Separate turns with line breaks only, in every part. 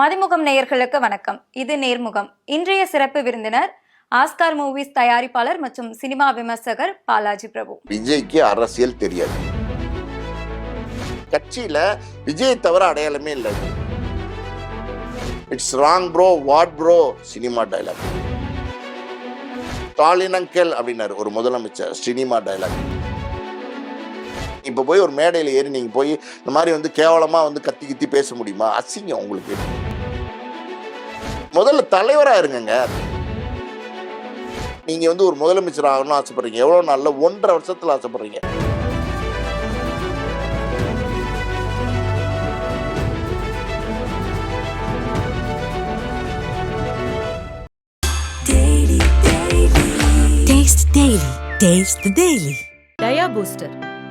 மதிமுகம் நேயர்களுக்கு வணக்கம். இது நேர்முகம். இன்றைய சிறப்பு விருந்தினர் ஆஸ்கார் மூவிஸ் தயாரிப்பாளர் மற்றும் சினிமா விமர்சகர் பாலாஜி பிரபு.
விஜய்க்கு அரசியல் தெரியாது. கட்சியில விஜய் தவிர அடையாளமே இல்லை. It's wrong bro what bro cinema dialogue Stalin uncle அப்படின்னாரு ஒரு முதலமைச்சர். சினிமா டைலாக் இப்போ போய் ஒரு மேடையில் ஏறி நீங்கள் போய் இந்த மாதிரி வந்து கேவலமாக வந்து கத்தி கத்தி பேச முடியுமா? அசிங்கம் உங்களுக்கு. முதல்ல தலைவராக இருங்கங்க. நீங்கள் வந்து ஒரு முதலமைச்சர் ஆகணும்னு ஆசைப்படுறீங்க. எவ்வளோ நாளில்? ஒன்றரை வருஷத்தில் ஆசைப்படுறீங்க.
Daily. Taste the Daily.
Dia booster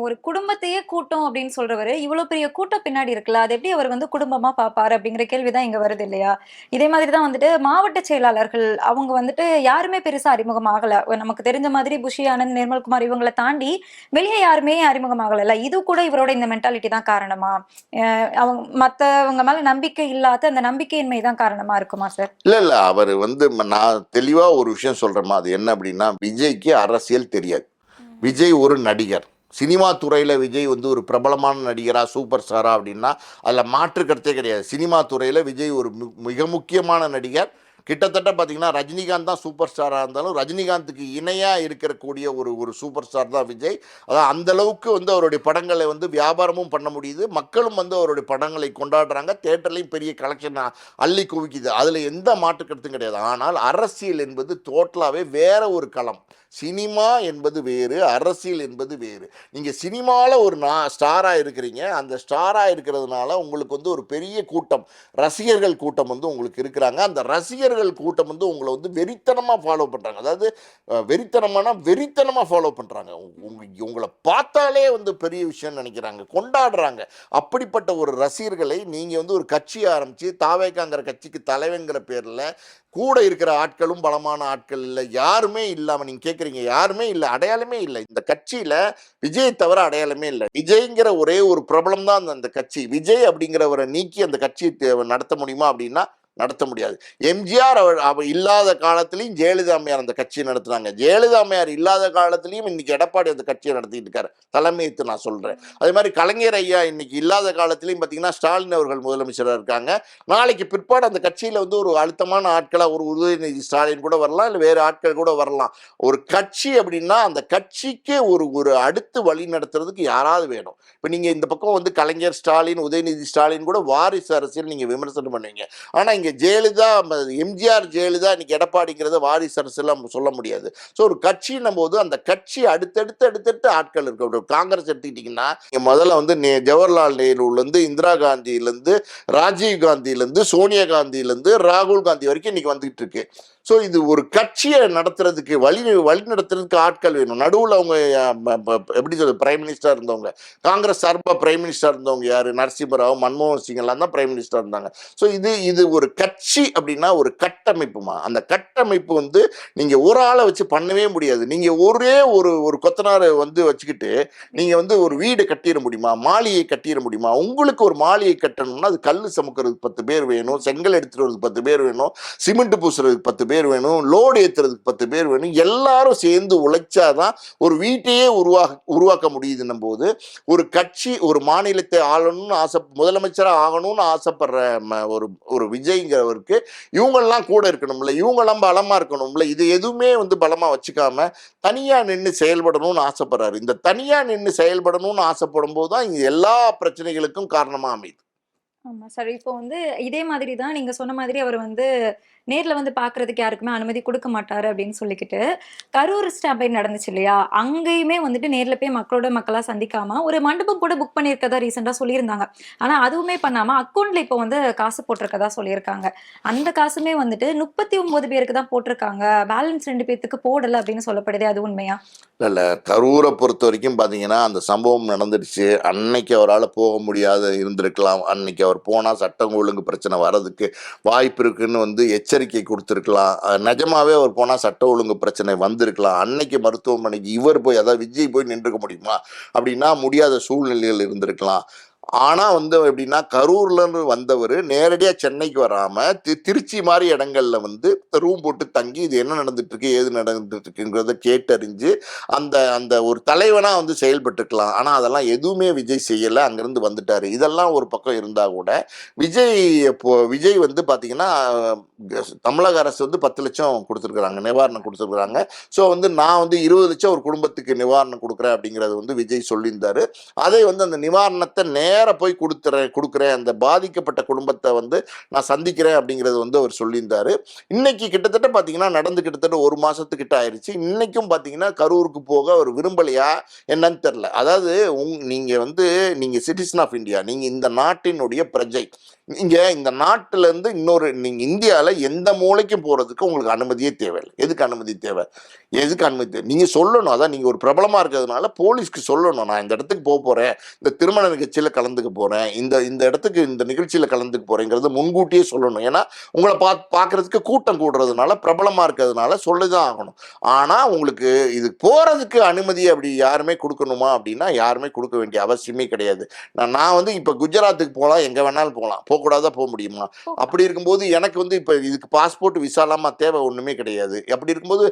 ஒரு குடும்பத்தையே கூட்டம் அப்படின்னு சொல்றவரு இவ்வளவு பெரிய கூட்டம் பின்னாடி இருக்குல்ல அது எப்படி அவர் வந்து குடும்பமா பாப்பாரு அப்படிங்கிற கேள்விதான் இங்க வருது இல்லையா? இதே மாதிரி தான் வந்துட்டு மாவட்ட செயலாளர்கள் அவங்க வந்துட்டு யாருமே பெருசா அறிமுகம் ஆகல நமக்கு தெரிஞ்ச மாதிரி புஷி ஆனந்த் நிர்மல்குமார் இவங்களை தாண்டி வெளியே யாருமே அறிமுகம் ஆகல இது கூட இவரோட இந்த மென்டாலிட்டி தான் காரணமா? அவங்க மத்தவங்க மேல நம்பிக்கை இல்லாத அந்த நம்பிக்கையின்மை தான் காரணமா இருக்குமா சார்
இல்ல இல்ல. அவர் வந்து நான் தெளிவா ஒரு விஷயம் சொல்றேமா அது என்ன அப்படின்னா விஜய்க்கு அரசியல் தெரியாது. விஜய் ஒரு நடிகர். சினிமா துறையில் விஜய் வந்து ஒரு பிரபலமான நடிகரா சூப்பர் ஸ்டாரா அப்படின்னா அதில் மாற்று கருத்தே கிடையாது. சினிமா துறையில் விஜய் ஒரு மு- மிக முக்கியமான நடிகர். கிட்டத்தட்ட பார்த்தீங்கன்னா ரஜினிகாந்த் தான் சூப்பர் ஸ்டாராக இருந்தாலும் ரஜினிகாந்துக்கு இணையாக இருக்கக்கூடிய ஒரு ஒரு சூப்பர் ஸ்டார் தான் விஜய். அதான் அந்த அளவுக்கு வந்து அவருடைய படங்களை வந்து வியாபாரமும் பண்ண முடியுது. மக்களும் வந்து அவருடைய படங்களை கொண்டாடுறாங்க. தேட்டர்லையும் பெரிய கலெக்ஷன் அள்ளி குவிக்குது. அதில் எந்த மாற்று கருத்தும் கிடையாது. ஆனால் அரசியல் என்பது டோட்டலாகவே வேற ஒரு களம். சினிமா என்பது வேறு அரசியல் என்பது வேறு. நீங்கள் சினிமாவில் ஒரு நா ஸ்டாராக இருக்கிறீங்க. அந்த ஸ்டாராக இருக்கிறதுனால உங்களுக்கு வந்து ஒரு பெரிய கூட்டம் ரசிகர்கள் கூட்டம் வந்து உங்களுக்கு இருக்கிறாங்க. அந்த ரசிகர் ரசிகர்கள் கூட்டம் வந்து உங்களை வந்து வெறித்தனமாக ஃபாலோ பண்ணுறாங்க அதாவது அஹ், வெறித்தனமான வெறித்தனமாக ஃபாலோ பண்ணுறாங்க உங்க உங்களை பார்த்தாலே வந்து பெரிய விஷயம்னு நினைக்கிறாங்க. கொண்டாடுறாங்க. அப்படிப்பட்ட ஒரு ரசிகர்களை நீங்கள் வந்து ஒரு கட்சி ஆரம்பித்து தாவேக்காங்கிற கட்சிக்கு தலைவங்கிற பேரில் கூட இருக்கிற ஆட்களும் பலமான ஆட்கள் இல்லை. யாருமே இல்லாமல் நீங்கள் கேட்குறீங்க யாருமே இல்லை. அடையாளமே இல்லை. இந்த கட்சியில் விஜய் தவிர அடையாளமே இல்லை. விஜய்ங்கிற ஒரே ஒரு பிரபலம் தான் அந்த கட்சி. விஜய் அப்படிங்கிறவரை நீக்கி அந்த கட்சியை நடத்த முடியுமா அப்படின்னா நடத்த முடியாது. எம்ஜிஆர் அவர் அவர் இல்லாத காலத்திலையும் ஜெயலலிதா அம்மையார் அந்த கட்சியை நடத்துனாங்க. ஜெயலலிதா அம்மையார் இல்லாத காலத்திலையும் இன்னைக்கு எடப்பாடி அந்த கட்சியை நடத்திட்டு இருக்காரு. தலைமைத்து நான் சொல்கிறேன் அதே மாதிரி கலைஞர் ஐயா இன்னைக்கு இல்லாத காலத்திலையும் பார்த்தீங்கன்னா ஸ்டாலின் அவர்கள் முதலமைச்சராக இருக்காங்க. நாளைக்கு பிற்பாடு அந்த கட்சியில் வந்து ஒரு அழுத்தமான ஆட்களாக ஒரு உதயநிதி ஸ்டாலின் கூட வரலாம் இல்லை வேறு ஆட்கள் கூட வரலாம். ஒரு கட்சி அப்படின்னா அந்த கட்சிக்கு ஒரு ஒரு அடுத்து வழி நடத்துறதுக்கு யாராவது வேணும். இப்போ நீங்கள் இந்த பக்கம் வந்து கலைஞர் ஸ்டாலின் உதயநிதி ஸ்டாலின் கூட வாரிசு அரசியல் நீங்கள் விமர்சனம் பண்ணுவீங்க. ஆனால் இங்கே ஜெயலலிதா எம்ஜிஆர் ஜெயலலிதா இன்னைக்கு எடப்பாடிங்கிறத வாரிசு அரசியலாம் சொல்ல முடியாது. ஸோ ஒரு கட்சின்னும் போது அந்த கட்சி அடுத்தடுத்து அடுத்தடுத்து ஆட்கள் இருக்க. காங்கிரஸ் எடுத்துக்கிட்டிங்கன்னா முதல்ல வந்து நே ஜவஹர்லால் நேருலேருந்து இந்திரா காந்தியிலேருந்து ராஜீவ் காந்தியிலேருந்து சோனியா காந்தியிலேருந்து ராகுல் காந்தி வரைக்கும் இன்னைக்கு வந்துகிட்டு இருக்கு. ஸோ இது ஒரு கட்சியை நடத்துறதுக்கு வழி வழி நடத்துறதுக்கு ஆட்கள் வேணும். நடுவில் அவங்க எப்படி சொல்றது பிரைம் மினிஸ்டர் இருந்தவங்க. காங்கிரஸ் சார்பாக பிரைம் மினிஸ்டர் இருந்தவங்க யார்? நரசிம்மராவ் மன்மோகன் சிங் எல்லாம் தான் பிரைம் மினிஸ்டர் இருந்தாங்க. ஸோ இது இது ஒரு கட்சி அப்படின்னா ஒரு கட்டமைப்புமா? அந்த கட்டமைப்பு வந்து நீங்கள் ஒரு ஆளை வச்சு பண்ணவே முடியாது. நீங்கள் ஒரே ஒரு ஒரு கொத்தனாரை வந்து வச்சுக்கிட்டு நீங்கள் வந்து ஒரு வீடு கட்டிட முடியுமா? மாளிகை கட்டிட முடியுமா? உங்களுக்கு ஒரு மாளிகை கட்டணும்னா அது கல் சமுக்கிறதுக்கு பத்து பேர் வேணும். செங்கல் எடுத்துட்டு வரதுக்கு பத்து பேர் வேணும். சிமெண்ட் பூசுறதுக்கு பத்து பேர் வேணும் லோடு ஏற்றுறதுக்கு பத்து பேர் வேணும் எல்லாரும் சேர்ந்து உழைச்சாதான் ஒரு வீட்டையே உருவாக உருவாக்க முடியுதுன்னும் போது ஒரு கட்சி ஒரு மாநிலத்தை ஆளணும்னு ஆசை முதலமைச்சராக ஆகணும்னு ஆசைப்படுற ம- ஒரு ஒரு விஜய்ங்கிறவருக்கு இவங்கெல்லாம் கூட இருக்கணும்ல இவங்கெல்லாம் பலமாக இருக்கணும்ல இது எதுவுமே வந்து பலமாக வச்சுக்காம தனியாக நின்று செயல்படணும்னு ஆசைப்படுறாரு. இந்த தனியாக நின்று செயல்படணும்னு ஆசைப்படும் போது தான் இங்கே எல்லா பிரச்சனைகளுக்கும் காரணமாக அமையுது.
ஆமா சார் இப்போ வந்து இதே மாதிரி தான் நீங்க சொன்ன மாதிரி அவர் வந்து நேர்ல வந்து பாக்குறதுக்கு யாருக்குமே அனுமதி கொடுக்க மாட்டாரு அப்படின்னு சொல்லிக்கிட்டு கரூர் ஸ்டாம்பைன் நடந்துச்சு இல்லையா? அங்கேயுமே வந்துட்டு நேர்ல போய் மக்களோட மக்களா சந்திக்காம ஒரு மண்டபம் கூட புக் பண்ணியிருக்கதா ரீசெண்டா சொல்லியிருந்தாங்க. ஆனா அதுவுமே பண்ணாம அக்கௌண்ட்ல இப்போ வந்து காசு போட்டிருக்கதா சொல்லியிருக்காங்க. அந்த காசுமே வந்துட்டு முப்பத்தி ஒன்பது பேருக்கு தான் போட்டிருக்காங்க. பேலன்ஸ் ரெண்டு பேர்த்துக்கு போடல அப்படின்னு சொல்லப்படுது அது உண்மையா?
இல்லை கரூரை பொறுத்த வரைக்கும் பார்த்தீங்கன்னா அந்த சம்பவம் நடந்துடுச்சு. அன்னைக்கு அவரால் போக முடியாத இருந்திருக்கலாம். அன்னைக்கு அவர் போனால் சட்டம் ஒழுங்கு பிரச்சனை வர்றதுக்கு வாய்ப்பு இருக்குன்னு வந்து எச்சரிக்கை கொடுத்துருக்கலாம். நிஜமாவே அவர் போனால் சட்ட ஒழுங்கு பிரச்சனை வந்திருக்கலாம். அன்னைக்கு மருத்துவமனைக்கு இவர் போய் அதாவது விஜய் போய் நின்றுக்க முடியுமா? அப்படின்னா முடியாத சூழ்நிலைகள் இருந்திருக்கலாம். ஆனால் வந்து எப்படின்னா கரூர்லன்னு வந்தவர் நேரடியாக சென்னைக்கு வராமல் தி திருச்சி மாதிரி இடங்கள்ல வந்து ரூம் போட்டு தங்கி இது என்ன நடந்துட்டுருக்கு ஏது நடந்துட்டுருக்குங்கிறத கேட்டறிஞ்சு அந்த அந்த ஒரு தலைவனாக வந்து செயல்பட்டுருக்கலாம் ஆனால் அதெல்லாம் எதுவுமே விஜய் செய்யலை அங்கேருந்து வந்துட்டார். இதெல்லாம் ஒரு பக்கம் இருந்தால் கூட விஜய் இப்போ விஜய் வந்து பார்த்தீங்கன்னா தமிழக அரசு வந்து பத்து லட்சம் கொடுத்துருக்குறாங்க நிவாரணம் கொடுத்துருக்குறாங்க. ஸோ வந்து நான் வந்து இருபது லட்சம் ஒரு குடும்பத்துக்கு நிவாரணம் கொடுக்குறேன் அப்படிங்கிறது வந்து விஜய் சொல்லியிருந்தார். அதை வந்து அந்த நிவாரணத்தை நேர நேராக போய் கொடுத்துறேன் கொடுக்குறேன். அந்த பாதிக்கப்பட்ட குடும்பத்தை வந்து நான் சந்திக்கிறேன் அப்படிங்கிறது வந்து அவர் சொல்லியிருந்தார். இன்னைக்கு கிட்டத்தட்ட பார்த்தீங்கன்னா நடந்து கிட்டத்தட்ட ஒரு மாதத்துக்கிட்ட ஆயிடுச்சு இன்னைக்கும் பார்த்தீங்கன்னா கரூருக்கு போக அவர் விரும்பலையா என்னன்னு தெரில அதாவது உங் நீங்கள் வந்து நீங்கள் சிட்டிசன் ஆஃப் இந்தியா நீங்கள் இந்த நாட்டினுடைய பிரஜை. நீங்கள் இந்த நாட்டிலேருந்து இன்னொரு நீங்கள் இந்தியாவில் எந்த மூலைக்கும் போகிறதுக்கு உங்களுக்கு அனுமதியே தேவையில்லை. எதுக்கு அனுமதி தேவை? எதுக்கு அனுமதி தேவை? நீங்கள் சொல்லணும். அதான் நீங்கள் ஒரு பிரபலமாக இருக்கிறதுனால போலீஸ்க்கு சொல்லணும். நான் இந்த இடத்துக்கு போக போகிறேன் இந்த திருமண நிகழ்ச்சியில் கலந்துக்க போகிறேன் இந்த இந்த இடத்துக்கு இந்த நிகழ்ச்சியில் கலந்துக்க போகிறேங்கிறது முன்கூட்டியே சொல்லணும். ஏன்னா உங்களை பா பார்க்குறதுக்கு கூட்டம் கூடுறதுனால பிரபலமாக இருக்கிறதுனால சொல்லி தான் ஆகணும். ஆனால் உங்களுக்கு இது போகிறதுக்கு அனுமதி அப்படி யாருமே கொடுக்கணுமா அப்படின்னா யாருமே கொடுக்க வேண்டிய அவசியமே கிடையாது. நான் நான் வந்து இப்போ குஜராத்துக்கு போகலாம். எங்கே வேணாலும் போகலாம். போகக்கூடாதா போக முடியுமா? அப்படி இருக்கும்போது எனக்கு வந்து இப்போ இதுக்கு பாஸ்போர்ட் விசா இல்லாமல் தேவை ஒன்றுமே கிடையாது. அப்படி இருக்கும்போது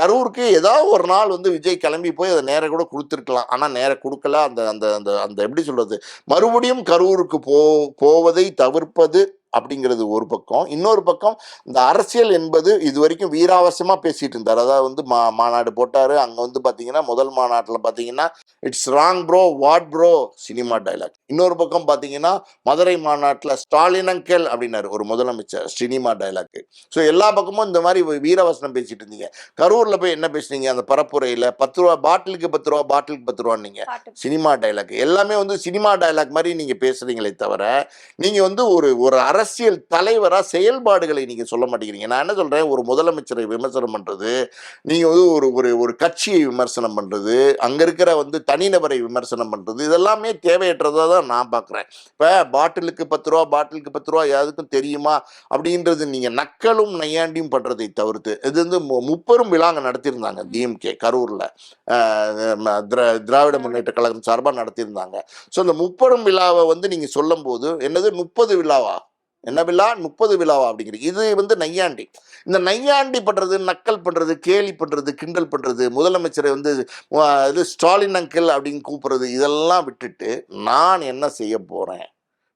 கரூருக்கு ஏதாவது ஒரு நாள் வந்து விஜய் கிளம்பி போய் அதை நேராக கூட கொடுத்துருக்கலாம். ஆனால் நேராக கொடுக்கல. அந்த அந்த அந்த அந்த எப்படி சொல்கிறது மறுபடியும் கரூருக்கு போ போவதை தவிர்ப்பது அப்படிங்கிறது ஒரு பக்கம். இன்னொரு பக்கம் இந்த அரசியல் என்பது இது வரைக்கும் வீராவசியமாக பேசிட்டு இருந்தார். அதாவது வந்து மா மாநாடு போட்டார். அங்கே வந்து பார்த்தீங்கன்னா முதல் மாநாட்டில் பார்த்தீங்கன்னா it's wrong bro what bro cinema dialogue இன்னொரு பக்கம் பார்த்தீங்கன்னா மதுரை மாநாட்டில் ஸ்டாலின் அங்கல் அப்படின்னாரு ஒரு முதலமைச்சர் சினிமா டைலாக் ஸோ எல்லா பக்கமும் இந்த மாதிரி வீரவசனம் பேசிட்டு இருந்தீங்க. கரூரில் போய் என்ன பேசுனீங்க? அந்த பரப்புரையில் பத்து ரூபா பாட்டிலுக்கு பத்து ரூபா பாட்டிலுக்கு பத்து ரூபான்னீங்க. சினிமா டைலாக் எல்லாமே வந்து சினிமா டைலாக் மாதிரி நீங்க பேசுறீங்களே தவிர நீங்க வந்து ஒரு ஒரு அரசியல் தலைவராக செயல்பாடுகளை நீங்கள் சொல்ல மாட்டேங்கிறீங்க. நான் என்ன சொல்கிறேன் ஒரு முதலமைச்சரை விமர்சனம் பண்ணுறது நீங்கள் வந்து ஒரு ஒரு ஒரு கட்சியை விமர்சனம் பண்ணுறது அங்கே இருக்கிற வந்து தனிநபரை விமர்சனம் பண்ணுறது இதெல்லாமே தேவையற்றதாக தான் நான் பார்க்குறேன் இப்போ பாட்டிலுக்கு பத்து ரூபா பாட்டிலுக்கு பத்து ரூபா யாருக்கும் தெரியுமா? அப்படின்றது நீங்கள் நக்கலும் நையாண்டியும் பண்ணுறதை தவிர்த்து இது வந்து மு- முப்பெரும் விழாங்க நடத்தியிருந்தாங்க டிஎம்கே கரூரில். திரா- திராவிட முன்னேற்ற கழகம் சார்பாக நடத்தியிருந்தாங்க. ஸோ இந்த முப்பெரும் விழாவை வந்து நீங்கள் சொல்லும்போது என்னது முப்பது விழாவா? என்ன விழா? முப்பது விழாவா அப்படிங்கிறது இது வந்து நையாண்டி. இந்த நையாண்டி பண்றது நக்கல் பண்றது கேலி பண்றது கிண்டல் பண்றது முதலமைச்சரை வந்து இது ஸ்டாலின் அங்கிள் அப்படின்னு கூப்பிடுறது இதெல்லாம் விட்டுட்டு நான் என்ன செய்ய போறேன்?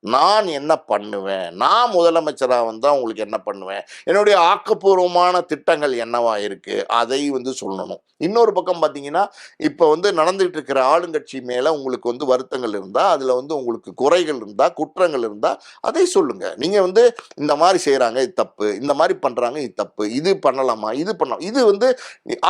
நான் என்ன பண்ணுவேன்? நான் முதலமைச்சராக வந்தால் உங்களுக்கு என்ன பண்ணுவேன்? என்னுடைய ஆக்கப்பூர்வமான திட்டங்கள் என்னவா இருக்குது அதை வந்து சொல்லணும். இன்னொரு பக்கம் பார்த்தீங்கன்னா இப்போ வந்து நடந்துகிட்டு இருக்கிற ஆளுங்கட்சி மேலே உங்களுக்கு வந்து வருத்தங்கள் இருந்தால் அதில் வந்து உங்களுக்கு குறைகள் இருந்தால் குற்றங்கள் இருந்தால் அதை சொல்லுங்கள் நீங்கள் வந்து இந்த மாதிரி செய்கிறாங்க இது தப்பு. இந்த மாதிரி பண்ணுறாங்க இது தப்பு. இது பண்ணலாமா? இது பண்ணலாம் இது வந்து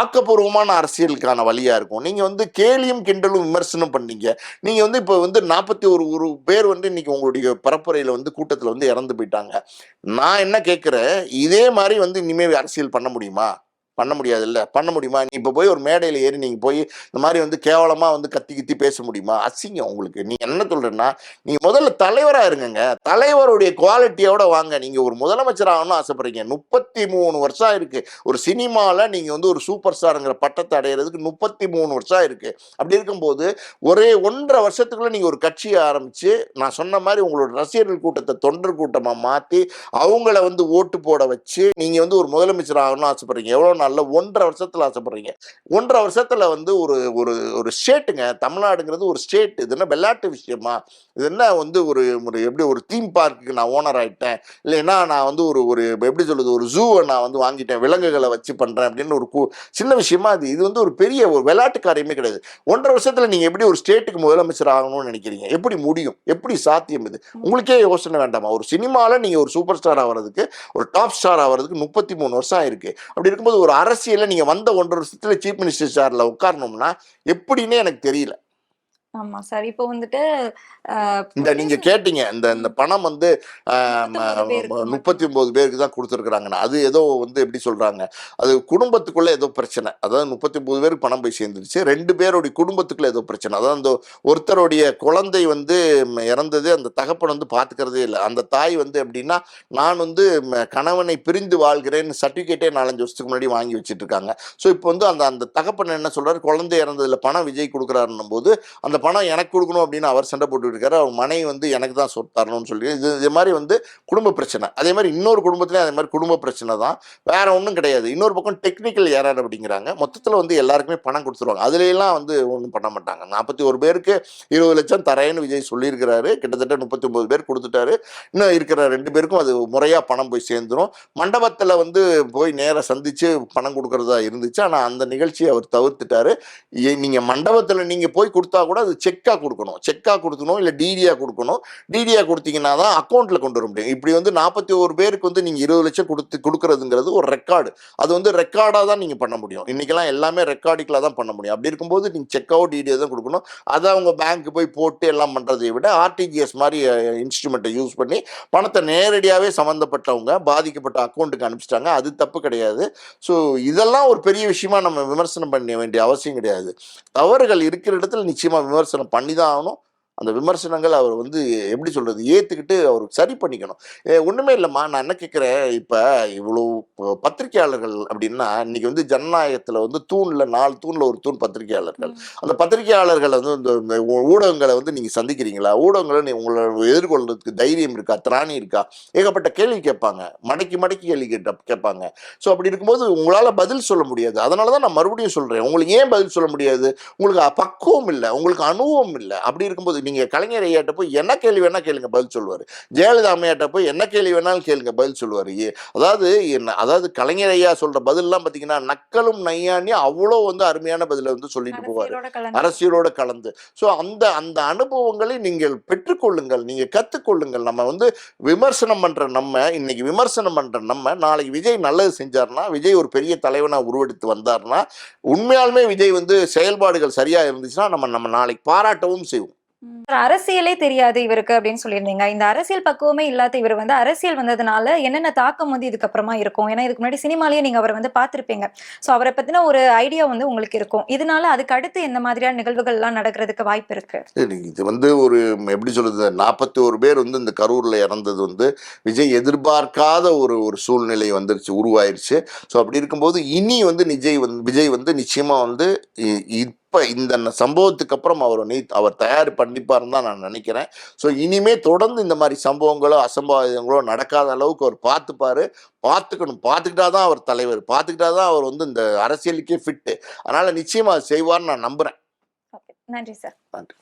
ஆக்கப்பூர்வமான அரசியலுக்கான வழியாக இருக்கும். நீங்கள் வந்து கேலியும் கிண்டலும் விமர்சனம் பண்ணீங்க. நீங்கள் வந்து இப்போ வந்து நாற்பத்தி ஒரு ஒரு பேர் வந்து இன்னைக்கு உங்களுடைய பரப்புரையில் வந்து கூட்டத்தில் வந்து இறந்து போயிட்டாங்க. நான் என்ன கேட்குறேன் இதே மாதிரி வந்து இனிமேல் அரசியல் பண்ண முடியுமா? பண்ண முடியாது இல்லை பண்ண முடியுமா? நீ இப்போ போய் ஒரு மேடையில் ஏறி நீங்கள் போய் இந்த மாதிரி வந்து கேவலமாக வந்து கத்தி கத்தி பேச முடியுமா? அசிங்கம் உங்களுக்கு. நீங்கள் என்ன சொல்கிறேன்னா நீங்கள் முதல்ல தலைவராக இருங்கங்க. தலைவருடைய குவாலிட்டியோட வாங்க. நீங்கள் ஒரு முதலமைச்சர் ஆகணும்னு ஆசைப்படுறீங்க. முப்பத்தி மூணு வருஷம் இருக்குது ஒரு சினிமாவில் நீங்கள் வந்து ஒரு சூப்பர் ஸ்டாருங்கிற பட்டத்தை அடையிறதுக்கு முப்பத்தி மூணு வருஷம் இருக்குது அப்படி இருக்கும்போது ஒரே ஒன்றரை வருஷத்துக்குள்ளே நீங்கள் ஒரு கட்சியை ஆரம்பித்து நான் சொன்ன மாதிரி உங்களோட ரசிகர்கள் கூட்டத்தை தொண்டர் கூட்டமாக மாற்றி அவங்கள வந்து ஓட்டு போட வச்சு நீங்கள் வந்து ஒரு முதலமைச்சர் ஆகணும்னு ஆசைப்படுறீங்க. எவ்வளோ நாளில் ஒன்றரை வருஷத்தில் ஆசைப்படுறீங்க. ஒன்றரை வருஷத்தில் வந்து ஒரு ஒரு ஒரு ஸ்டேட்டுங்க. தமிழ்நாடுங்கிறது ஒரு ஸ்டேட். இது என்ன விளையாட்டு விஷயமா? இது என்ன வந்து ஒரு ஒரு எப்படி ஒரு தீம் பார்க்குக்கு நான் ஓனர் ஆயிட்டேன்? இல்லைன்னா நான் வந்து ஒரு ஒரு எப்படி சொல்றது ஒரு ஜூவை நான் வந்து வாங்கிட்டேன் விலங்குகளை வச்சு பண்ணுறேன் அப்படின்னு ஒரு சின்ன விஷயமா அது. இது வந்து ஒரு பெரிய ஒரு விளையாட்டு காரியமே கிடையாது. ஒன்றரை வருஷத்தில் நீங்கள் எப்படி ஒரு ஸ்டேட்டுக்கு முதலமைச்சர் ஆகணும்னு நினைக்கிறீங்க? எப்படி முடியும்? எப்படி சாத்தியம் இது? உங்களுக்கே யோசனை வேண்டாமா? ஒரு சினிமாவில் நீங்கள் ஒரு சூப்பர் ஸ்டார் ஆகிறதுக்கு ஒரு டாப் ஸ்டார் ஆகிறதுக்கு முப்பத்தி மூணு வருஷம் ஆயிருக்கு. அப்படி இருக்கும்போது ஒரு அரசியலில் நீங்கள் வந்த ஒன்றரை வருஷத்தில் சீஃப் மினிஸ்டர் சாரில் உட்காரணும்னா எப்படின்னே எனக்கு தெரியல.
ஆமா சார். இப்போ வந்துட்டு
இந்த நீங்க கேட்டீங்க இந்த இந்த பணம் வந்து. முப்பத்தி ஒன்பது பேருக்கு தான். கொடுத்துருக்குறாங்கன்னு அது ஏதோ வந்து எப்படி சொல்றாங்க அது குடும்பத்துக்குள்ள ஏதோ பிரச்சனை. அதாவது முப்பத்தி ஒன்பது பேருக்கு பணம் போய் சேர்ந்துருச்சு. ரெண்டு பேருடைய குடும்பத்துக்குள்ள ஏதோ பிரச்சனை. அதாவது அந்த ஒருத்தருடைய குழந்தை வந்து இறந்தது அந்த தகப்பன் வந்து பார்த்துக்கிறதே இல்லை. அந்த தாய் வந்து எப்படின்னா நான் வந்து கணவனை பிரிந்து வாழ்கிறேன்னு சர்டிஃபிகேட்டே நாலஞ்சு வருஷத்துக்கு முன்னாடி வாங்கி வச்சுட்டு இருக்காங்க ஸோ இப்போ வந்து அந்த அந்த தகப்பன் என்ன சொல்றாரு? குழந்தை இறந்ததுல பணம் விஜய் கொடுக்குறாருன்னும் போது அந்த பணம் எனக்கு கொடுக்கணும் அப்படின்னு அவர் சண்டை போட்டுக்கிட்டு இருக்காரு. அவர் மனைவி வந்து எனக்கு தான் சொத்து தரணும்னு சொல்லி இது இது மாதிரி வந்து குடும்ப பிரச்சனை. அதே மாதிரி இன்னொரு குடும்பத்துலேயும் அதே மாதிரி குடும்ப பிரச்சனை தான். வேற ஒன்றும் கிடையாது. இன்னொரு பக்கம் டெக்னிக்கல் ஏரர் அப்படிங்கிறாங்க. மொத்தத்தில் வந்து எல்லாருக்குமே பணம் கொடுத்துருவாங்க. அதுலலாம் வந்து ஒன்றும் பண்ண மாட்டாங்க. நாற்பத்தி ஒரு பேருக்கு இருபது லட்சம் தரேன்னு விஜய் சொல்லியிருக்கிறாரு. கிட்டத்தட்ட முப்பத்தி ஒன்பது பேர் கொடுத்துட்டாரு. இன்னும் இருக்கிற ரெண்டு பேருக்கும் அது முறையாக பணம் போய் சேர்ந்துரும். மண்டபத்தில் வந்து போய் நேராக சந்திச்சு பணம் கொடுக்குறதா இருந்துச்சு. ஆனால் அந்த நிகழ்ச்சியை அவர் தவிர்த்துட்டாரு. ஏ- மண்டபத்தில் நீங்கள் போய் கொடுத்தா கூட அது செக்காக கொடுக்கணும். செக்காக கொடுக்கணும் இல்லை டிடியாக கொடுக்கணும். டிடியாக கொடுத்தீங்கன்னா தான் அக்கௌண்ட்டில் கொண்டு வர முடியும். இப்படி வந்து நாற்பத்தி ஒரு பேருக்கு வந்து நீங்கள் இருபது லட்சம் கொடுத்து கொடுக்குறதுங்கிறது ஒரு ரெக்கார்டு அது வந்து ரெக்கார்டாக தான் நீங்கள் பண்ண முடியும். இன்றைக்கெல்லாம் எல்லாமே ரெக்கார்டிக்கலாக தான் பண்ண முடியும். அப்படி இருக்கும்போது நீங்கள் செக்காவோ டிடியாக தான் கொடுக்கணும். அதை அவங்க பேங்க்கு போய் போட்டு எல்லாம் பண்ணுறதை விட ஆர்டிஜிஎஸ் மாதிரி இன்ஸ்ட்ருமெண்ட்டை யூஸ் பண்ணி பணத்தை நேரடியாகவே சம்மந்தப்பட்டவங்க பாதிக்கப்பட்ட அக்கௌண்ட்டுக்கு அனுப்பிச்சிட்டாங்க. அது தப்பு கிடையாது. ஸோ இதெல்லாம் ஒரு பெரிய விஷயமா நம்ம விமர்சனம் பண்ண வேண்டிய அவசியம் கிடையாது. தவறுகள் இருக்கிற இடத்துல நிச்சயமாக விமர்சனம் விமர்சனம் பண்ணி தான் ஆகணும். அந்த விமர்சனங்கள் அவர் வந்து எப்படி சொல்றது ஏத்துக்கிட்டு அவர் சரி பண்ணிக்கணும். ஒண்ணுமே இல்லைம்மா நான் என்ன கேட்குறேன் இப்போ இவ்வளோ ப- பத்திரிக்கையாளர்கள் அப்படின்னா இன்னைக்கு வந்து ஜனநாயகத்தில் வந்து தூண்ல நாலு தூண்ல ஒரு தூண் பத்திரிக்கையாளர்கள் அந்த பத்திரிக்கையாளர்களை வந்து இந்த ஊடகங்களை வந்து நீங்க சந்திக்கிறீங்களா? ஊடகங்களை நீ உங்களை எதிர்கொள்றதுக்கு தைரியம் இருக்கா? திராணி இருக்கா? ஏகப்பட்ட கேள்வி கேட்பாங்க. மடக்கி மடக்கி கேள்வி கேட்ட கேட்பாங்க. ஸோ அப்படி இருக்கும்போது உங்களால் பதில் சொல்ல முடியாது. அதனால தான் நான் மறுபடியும் சொல்கிறேன் உங்களுக்கு ஏன் பதில் சொல்ல முடியாது? உங்களுக்கு பக்குவம் இல்லை. உங்களுக்கு அனுபவம் இல்லை. அப்படி இருக்கும்போது நீங்கள் கலைஞர் ஐயாட்ட போய் என்ன கேள்வி வேணால் கேளுங்க பதில் சொல்லுவார். ஜெயலலிதா அம்மையாட்ட போய் என்ன கேள்வி வேணாலும் கேளுங்க பதில் சொல்லுவார். அதாவது என்ன அதாவது கலைஞர் ஐயா சொல்கிற பதிலெலாம் பார்த்தீங்கன்னா நக்கலும் நையாண்டி அவ்வளோ வந்து அருமையான பதிலை வந்து சொல்லிட்டு போவார்.
அரசியலோட கலந்து.
ஸோ அந்த அந்த அனுபவங்களை நீங்கள் பெற்றுக்கொள்ளுங்கள் நீங்கள் கற்றுக்கொள்ளுங்கள் நம்ம வந்து விமர்சனம் பண்ணுற நம்ம இன்னைக்கு விமர்சனம் பண்ணுற நம்ம நாளைக்கு விஜய் நல்லது செஞ்சார்னா விஜய் ஒரு பெரிய தலைவனாக உருவெடுத்து வந்தார்னா உண்மையாலுமே விஜய் வந்து செயல்பாடுகள் சரியாக இருந்துச்சுன்னா நம்ம நம்ம நாளைக்கு பாராட்டவும் செய்வோம்.
அரசியலே தெரியாது இவருக்கு அப்படின்னு சொல்லியிருந்தீங்க. இந்த அரசியல் பக்குவமே இல்லாத இவர் வந்து அரசியல் வந்ததுனால என்னென்ன தாக்கம் வந்து இதுக்கப்புறமா இருக்கும்? ஏன்னா இதுக்கு முன்னாடி சினிமாலேயே நீங்க அவரை வந்து பார்த்திருப்பீங்க. ஸோ அவரை பத்தின ஒரு ஐடியா வந்து உங்களுக்கு இருக்கும். இதனால அதுக்கு அடுத்து எந்த மாதிரியான நிகழ்வுகள் எல்லாம் நடக்கிறதுக்கு வாய்ப்பு இருக்கு?
இது வந்து ஒரு எப்படி சொல்றது நாற்பத்தி ஒரு பேர் வந்து இந்த கரூரில் இறந்தது வந்து விஜய் எதிர்பார்க்காத ஒரு ஒரு சூழ்நிலை வந்துருச்சு உருவாயிருச்சு. ஸோ அப்படி இருக்கும்போது இனி வந்து விஜய் வந்து விஜய் வந்து நிச்சயமா வந்து இ- இப்போ இந்த சம்பவத்துக்கு அப்புறம் அவர் நீ அவர் தயார் பண்ணிப்பாருன்னு தான் நான் நினைக்கிறேன். ஸோ இனிமே தொடர்ந்து இந்த மாதிரி சம்பவங்களோ அசம்பாவிதங்களோ நடக்காத அளவுக்கு அவர் பார்த்துப்பாரு. பார்த்துக்கணும். பார்த்துக்கிட்டா தான் அவர் தலைவர். பார்த்துக்கிட்டா தான் அவர் வந்து இந்த அரசியலுக்கே ஃபிட்டு அதனால நிச்சயமா அது செய்வார்னு நான் நம்புறேன்.
நன்றி சார்.
நன்றி.